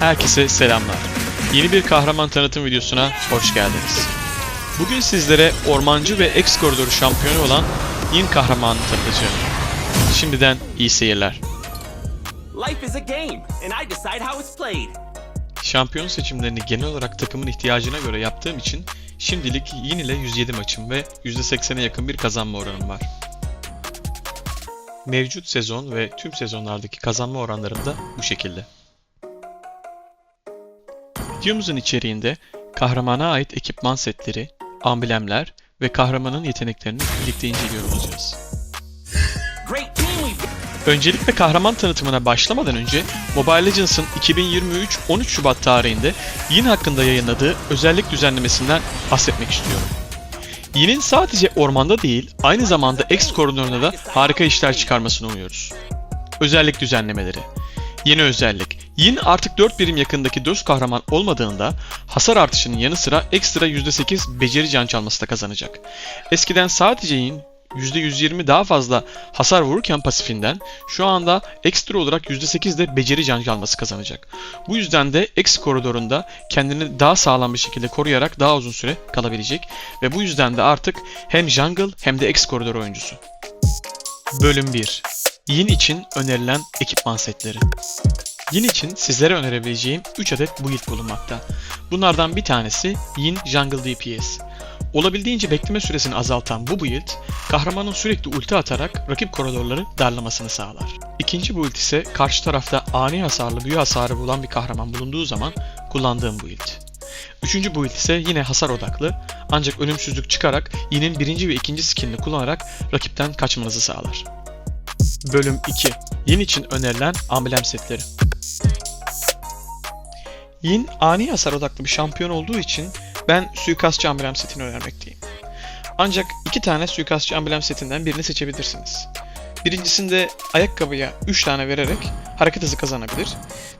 Herkese selamlar. Yeni bir kahraman tanıtım videosuna hoş geldiniz. Bugün sizlere ormancı ve X koridoru şampiyonu olan Yin kahramanını tanıtacağım. Şimdiden iyi seyirler. Şampiyon seçimlerini genel olarak takımın ihtiyacına göre yaptığım için şimdilik Yin ile 107 maçım ve %80'e yakın bir kazanma oranım var. Mevcut sezon ve tüm sezonlardaki kazanma oranlarım da bu şekilde. Videomuzun içeriğinde kahramana ait ekipman setleri, amblemler ve kahramanın yeteneklerini birlikte inceliyor olacağız. Öncelikle kahraman tanıtımına başlamadan önce Mobile Legends'ın 2023 13 Şubat tarihinde Yin hakkında yayınladığı özellik düzenlemesinden bahsetmek istiyorum. Yin'in sadece ormanda değil, aynı zamanda X koridorunda da harika işler çıkarmasını umuyoruz. Özellik düzenlemeleri. Yeni özellik. Yin artık 4 birim yakındaki dost kahraman olmadığında hasar artışının yanı sıra ekstra %8 beceri can çalması da kazanacak. Eskiden sadece Yin %120 daha fazla hasar vururken pasifinden şu anda ekstra olarak %8 de beceri can çalması kazanacak. Bu yüzden de X koridorunda kendini daha sağlam bir şekilde koruyarak daha uzun süre kalabilecek ve bu yüzden de artık hem jungle hem de X koridor oyuncusu. Bölüm 1 Yin için önerilen ekipman setleri. Yin için sizlere önerebileceğim 3 adet build bulunmakta. Bunlardan bir tanesi Yin Jungle DPS. Olabildiğince bekleme süresini azaltan bu build, kahramanın sürekli ulti atarak rakip koridorları darlamasını sağlar. İkinci build ise karşı tarafta ani hasarlı büyü hasarı bulan bir kahraman bulunduğu zaman kullandığım build. Üçüncü build ise yine hasar odaklı ancak ölümsüzlük çıkarak Yin'in birinci ve ikinci skillini kullanarak rakipten kaçmanızı sağlar. Bölüm 2 Yin için önerilen amblem setleri. Yin ani hasar odaklı bir şampiyon olduğu için ben suikastçı amblem setini önermekteyim. Ancak iki tane suikastçı amblem setinden birini seçebilirsiniz. Birincisinde ayakkabıya 3 tane vererek hareket hızı kazanabilir.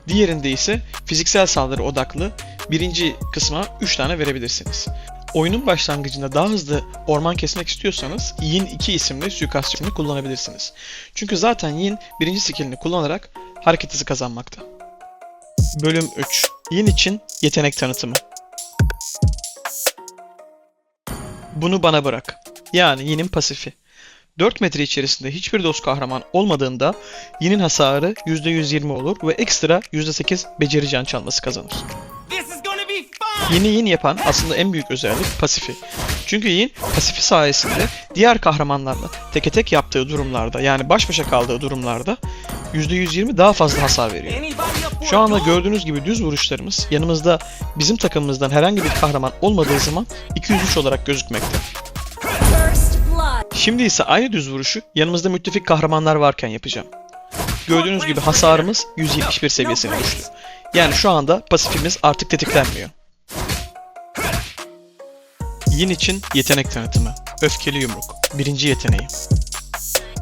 Diğerinde ise fiziksel saldırı odaklı birinci kısma 3 tane verebilirsiniz. Oyunun başlangıcında daha hızlı orman kesmek istiyorsanız Yin 2 isimli suikastçını kullanabilirsiniz. Çünkü zaten Yin birinci skillini kullanarak hareket hızı kazanmakta. Bölüm 3 Yin için yetenek tanıtımı Bunu bana bırak. Yani Yin'in pasifi. 4 metre içerisinde hiçbir dost kahraman olmadığında Yin'in hasarı %120 olur ve ekstra %8 beceri can çalması kazanır. Yin'i Yin yapan aslında en büyük özellik pasifi. Çünkü Yin pasifi sayesinde diğer kahramanlarla teke tek yaptığı durumlarda yani baş başa kaldığı durumlarda %120 daha fazla hasar veriyor. Şu anda gördüğünüz gibi düz vuruşlarımız yanımızda bizim takımımızdan herhangi bir kahraman olmadığı zaman 203 olarak gözükmekte. Şimdi ise aynı düz vuruşu yanımızda müttefik kahramanlar varken yapacağım. Gördüğünüz gibi hasarımız 171 seviyesine düştü. Yani şu anda pasifimiz artık tetiklenmiyor. Yin için yetenek tanıtımı. Öfkeli yumruk. Birinci yeteneği.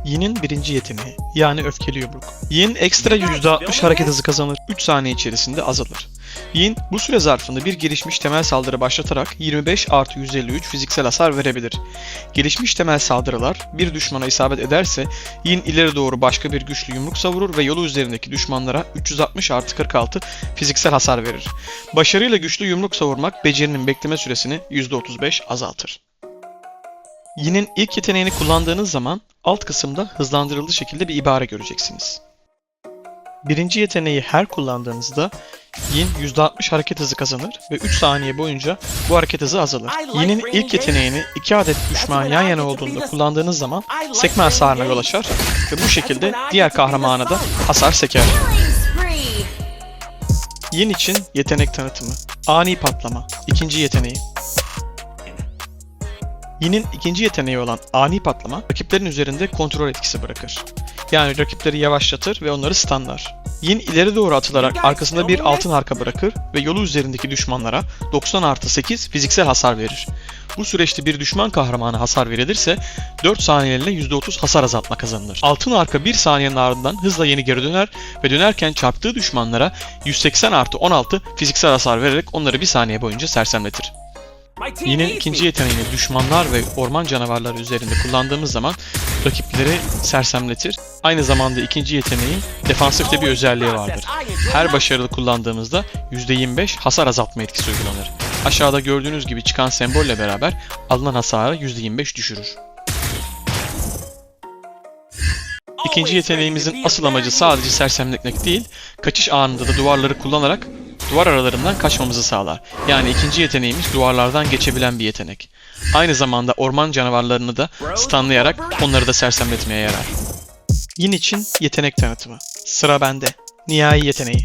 Yin'in birinci yeteneği yani öfkeli yumruk. Yin ekstra %60 hareket hızı kazanır. 3 saniye içerisinde azalır. Yin bu süre zarfında bir gelişmiş temel saldırı başlatarak 25 artı 153 fiziksel hasar verebilir. Gelişmiş temel saldırılar bir düşmana isabet ederse Yin ileri doğru başka bir güçlü yumruk savurur ve yolu üzerindeki düşmanlara 360 artı 46 fiziksel hasar verir. Başarıyla güçlü yumruk savurmak becerinin bekleme süresini %35 azaltır. Yin'in ilk yeteneğini kullandığınız zaman alt kısımda hızlandırılmış şekilde bir ibare göreceksiniz. Birinci yeteneği her kullandığınızda Yin %60 hareket hızı kazanır ve 3 saniye boyunca bu hareket hızı azalır. Yin'in ilk yeteneğini 2 adet düşman yan yana olduğunda kullandığınız zaman sekme hasarına yol açar ve bu şekilde diğer kahramana da hasar seker. Yin için yetenek tanıtımı. Ani patlama. İkinci yeteneği. Yin'in ikinci yeteneği olan ani patlama rakiplerin üzerinde kontrol etkisi bırakır. Yani rakipleri yavaşlatır ve onları stunlar. Yin ileri doğru atılarak arkasında bir altın arka bırakır ve yolu üzerindeki düşmanlara 90 artı 8 fiziksel hasar verir. Bu süreçte bir düşman kahramanı hasar verilirse 4 saniyeliğine %30 hasar azaltma kazanılır. Altın arka 1 saniyenin ardından hızla yeni geri döner ve dönerken çarptığı düşmanlara 180 artı 16 fiziksel hasar vererek onları 1 saniye boyunca sersemletir. Yine ikinci yeteneğini düşmanlar ve orman canavarları üzerinde kullandığımız zaman rakipleri sersemletir. Aynı zamanda ikinci yeteneğin defansifte bir özelliği vardır. Her başarılı kullandığımızda %25 hasar azaltma etkisi uygulanır. Aşağıda gördüğünüz gibi çıkan sembolle beraber alınan hasarı %25 düşürür. İkinci yeteneğimizin asıl amacı sadece sersemletmek değil, kaçış anında da duvarları kullanarak duvar aralarından kaçmamızı sağlar. Yani ikinci yeteneğimiz duvarlardan geçebilen bir yetenek. Aynı zamanda orman canavarlarını da stunlayarak onları da sersemletmeye yarar. Yin için yetenek tanıtımı. Sıra bende. Nihai yeteneği.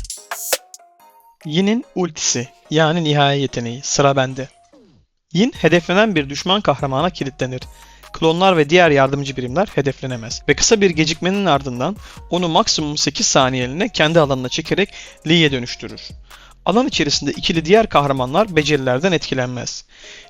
Yin'in ultisi yani nihai yeteneği. Sıra bende. Yin hedeflenen bir düşman kahramana kilitlenir. Klonlar ve diğer yardımcı birimler hedeflenemez ve kısa bir gecikmenin ardından onu maksimum 8 saniyeliğine kendi alanına çekerek Lee'ye dönüştürür. Alan içerisinde ikili diğer kahramanlar becerilerden etkilenmez.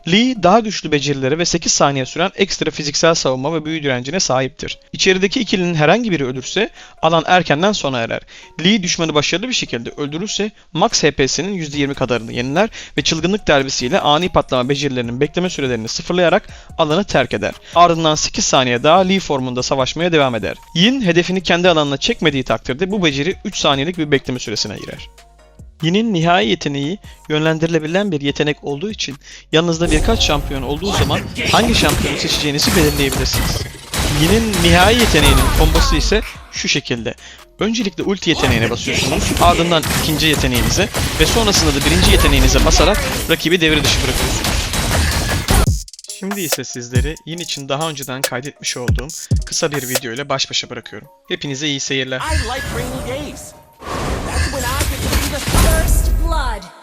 Lee daha güçlü becerilere ve 8 saniye süren ekstra fiziksel savunma ve büyü direncine sahiptir. İçerideki ikilinin herhangi biri ölürse alan erkenden sona erer. Lee düşmanı başarılı bir şekilde öldürürse max HP'sinin %20 kadarını yeniler ve çılgınlık derbisiyle ani patlama becerilerinin bekleme sürelerini sıfırlayarak alanı terk eder. Ardından 8 saniye daha Lee formunda savaşmaya devam eder. Yin hedefini kendi alanına çekmediği takdirde bu beceri 3 saniyelik bir bekleme süresine girer. Yin'in nihai yeteneği yönlendirilebilen bir yetenek olduğu için yanınızda birkaç şampiyon olduğu zaman hangi şampiyonu seçeceğinizi belirleyebilirsiniz. Yin'in nihai yeteneğinin kombosu ise şu şekilde. Öncelikle ulti yeteneğine basıyorsunuz, ardından ikinci yeteneğinize ve sonrasında da birinci yeteneğinize basarak rakibi devre dışı bırakıyorsunuz. Şimdi ise sizleri Yin için daha önceden kaydetmiş olduğum kısa bir video ile baş başa bırakıyorum. Hepinize iyi seyirler. First blood.